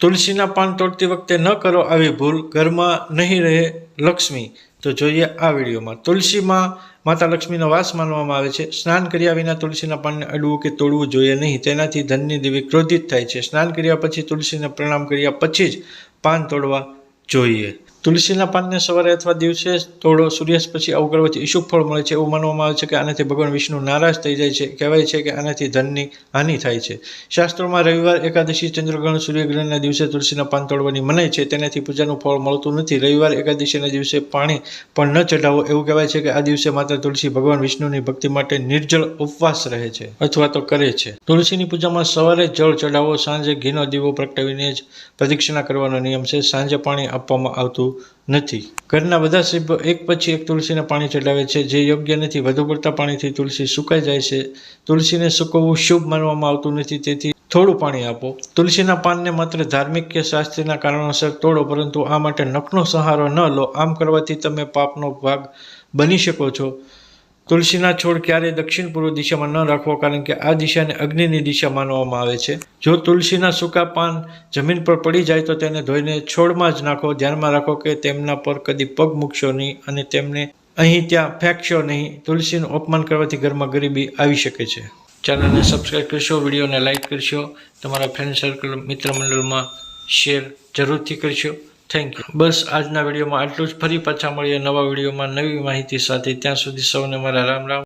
તુલસીના પાન તોડતી વખતે ન કરો આવી ભૂલ, ઘરમાં નહીં રહે લક્ષ્મી. તો જોઈએ આ વિડીયોમાં. તુલસીમાં માતા લક્ષ્મીનો વાસ માનવામાં આવે છે. સ્નાન કર્યા વિના તુલસીના પાનને અડવું કે તોડવું જોઈએ નહીં. તેનાથી ધનની દેવી ક્રોધિત થાય છે. સ્નાન કર્યા પછી તુલસીને પ્રણામ કર્યા પછી જ પાન તોડવા જોઈએ. તુલસીના પાનને સવારે અથવા દિવસે તોડો, સૂર્યાસ્ત પછી અવગળવાથી ઈશુક ફળ મળે છે એવું માનવામાં આવે છે કે આનાથી ભગવાન વિષ્ણુ નારાજ થઈ જાય છે. કહેવાય છે કે આનાથી ધનની હાનિ થાય છે. શાસ્ત્રોમાં રવિવાર, એકાદશી, ચંદ્રગ્રહણ, સૂર્યગ્રહણના દિવસે તુલસીના પાન તોડવાની મનાઈ છે. તેનાથી પૂજાનું ફળ મળતું નથી. રવિવાર, એકાદશીના દિવસે પાણી પણ ન ચઢાવો એવું કહેવાય છે કે આ દિવસે માત્ર તુલસી ભગવાન વિષ્ણુની ભક્તિ માટે નિર્જળ ઉપવાસ રહે છે અથવા તો કરે છે. તુલસીની પૂજામાં સવારે જળ ચઢાવો, સાંજે ઘીનો દીવો પ્રગટાવીને જ પ્રદક્ષિણા કરવાનો નિયમ છે. સાંજે પાણી આપવામાં આવતું નથી. ઘરના બધા સભ્યો એક પછી એક તુલસીને પાણી ચડાવે છે. જે યોગ્ય નથી, વધુ પડતા પાણીથી તુલસી સુકાઈ જાય છે. તુલસીને સૂકવવું શુભ માનવામાં આવતું નથી. તેથી થોડું પાણી આપો. તુલસીના પાનને માત્ર ધાર્મિક કે શાસ્ત્રીના કારણોસર તોડો, પરંતુ આ માટે નખનો સહારો ન લો. આમ કરવાથી તમે પાપનો ભાગ બની શકો છો. તુલસીના છોડ ક્યારેય દક્ષિણ પૂર્વ દિશામાં ન રાખવો કારણ કે આ દિશાને અગ્નિની દિશા માનવામાં આવે છે. જો તુલસીના સૂકા પાન જમીન પર પડી જાય તો તેને ધોઈને છોડમાં જ નાખો. ધ્યાનમાં રાખો કે તેમના પર કદી પગ મૂકશો નહીં અને તેમને અહીં ત્યાં ફેંકશો નહીં. તુલસીનું અપમાન કરવાથી ઘરમાં ગરીબી આવી શકે છે. ચેનલને સબસ્ક્રાઈબ કરશો, વિડીયોને લાઇક કરશો, તમારા ફ્રેન્ડ સર્કલ મિત્ર મંડળમાં શેર જરૂરથી કરશો. થેન્ક યુ બસ, આજના વિડીયોમાં આટલું જ. ફરી પાછા મળીએ નવા વિડીયોમાં નવી માહિતી સાથે. ત્યાં સુધી સૌને મારા રામ રામ.